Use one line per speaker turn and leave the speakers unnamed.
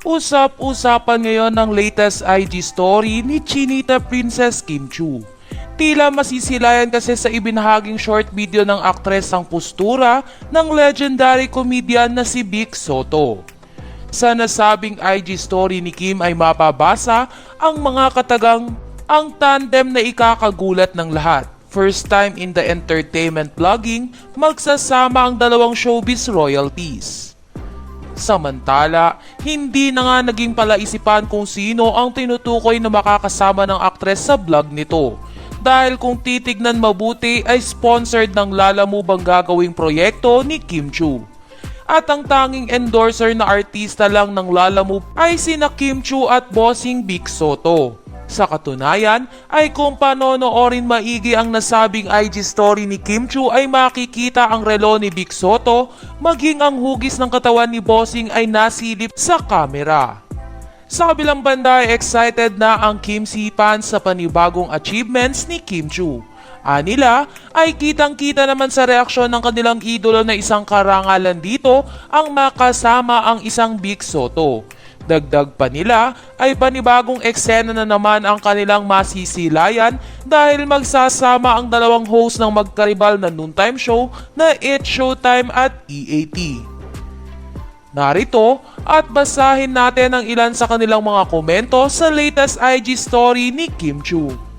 Usap-usapan ngayon ng latest IG story ni Chinita Princess Kim Chu. Tila masisilayan kasi sa ibinahaging short video ng aktres ang postura ng legendary comedian na si Vic Soto. Sa nasabing IG story ni Kim ay mapabasa ang mga katagang ang tandem na ikakagulat ng lahat. First time in the entertainment vlogging, magsasama ang dalawang showbiz royalties. Samantala, hindi na nga naging palaisipan kung sino ang tinutukoy na makakasama ng aktres sa vlog nito. Dahil kung titignan mabuti ay sponsored ng lalamubang gagawing proyekto ni Kim Chu. At ang tanging endorser na artista lang ng Lalamove ay sina Kim Chu at Bossing Big Soto. Sa katunayan ay kung panonoorin maigi ang nasabing IG story ni Kim Chu ay makikita ang relo ni Big Soto maging ang hugis ng katawan ni Bossing ay nasilip sa kamera. Sa kabilang banda ay excited na ang Kim Sipan sa panibagong achievements ni Kim Chu. Anila ay kitang-kita naman sa reaksyon ng kanilang idolo na isang karangalan dito ang makasama ang isang Big Soto. Dagdag pa nila ay panibagong eksena na naman ang kanilang masisilayan dahil magsasama ang dalawang host ng magkaribal na noontime show na It's Showtime at EAT. Narito at basahin natin ang ilan sa kanilang mga komento sa latest IG story ni Kim Chu.